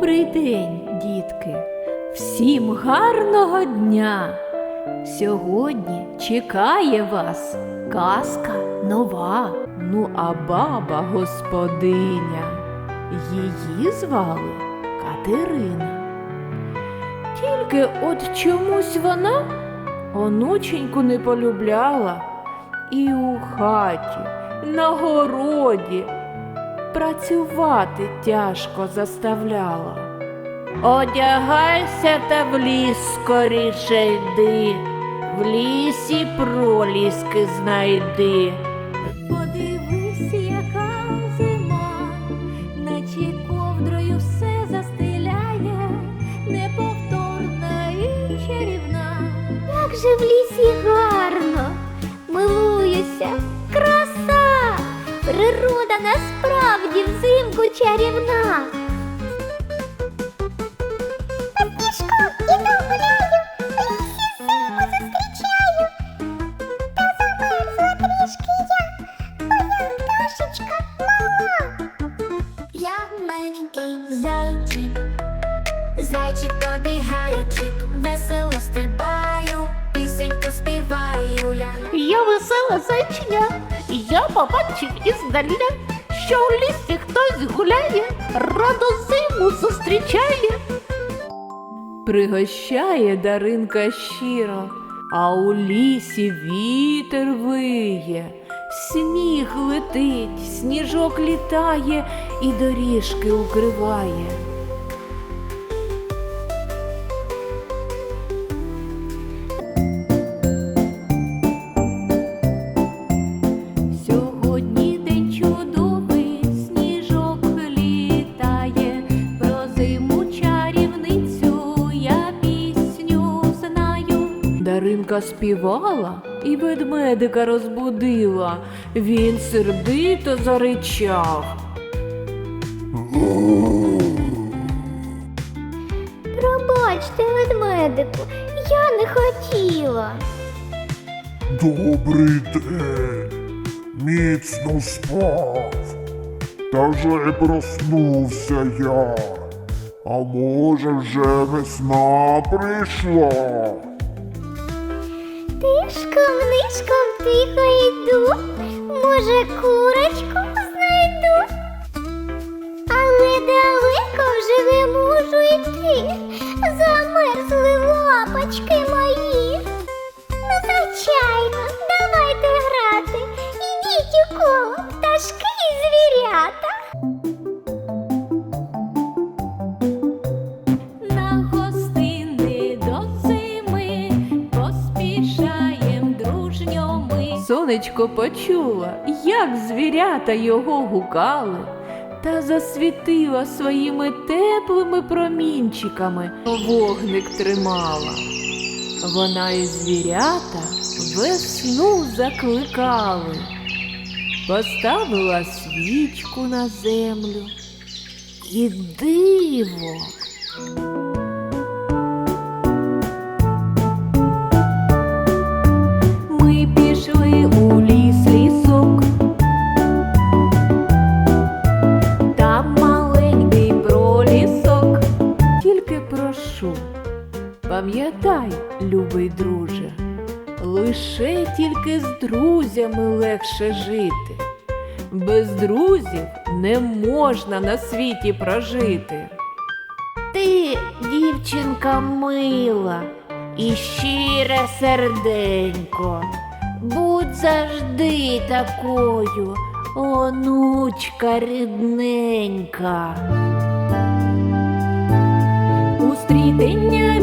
Добрий день, дітки! Всім гарного дня! Сьогодні чекає вас казка нова. Ну, а баба господиня. Її звали Катерина. Тільки от чомусь вона онученьку не полюбляла і у хаті, на городі працювати тяжко заставляла. Одягайся та в ліс скоріше йди, в лісі проліски знайди. Подивись, яка зима, наче ковдрою все застеляє, неповторна і чарівна. Як же в лісі взимку чарівна. Пішком іду гуляю, в лісі зиму зустрічаю. Та я, моя пташечка. Я маленький зайчик, зайчик добігаючи, весело стрибаю, пісеньку співаю я. Я весела зайчиня, я побачив іздаля, що у лісі хтось гуляє, радо зиму зустрічає. Пригощає Даринка щиро, а у лісі вітер виє, сніг летить, сніжок літає і доріжки укриває. Даринка співала і ведмедика розбудила. Він сердито заричав. Пробачте, ведмедику, я не хотіла. Добрий день, міцно спав. Та вже проснувся я. А може вже весна прийшла? Тишком, нишком тихо йду, може, курочку знайду. Але далеко вже не можу йти, замерзли лапочки мої. Ну, звичайно, Сонечко почула, як звірята його гукали, та засвітила своїми теплими промінчиками, вогник тримала. Вона і звірята весну закликали, поставила свічку на землю. І диво. Пам'ятай, любий друже, лише тільки з друзями легше жити. Без друзів не можна на світі прожити. Ти, дівчинка мила і щире серденько, будь завжди такою, онучка рідненька. У стрітення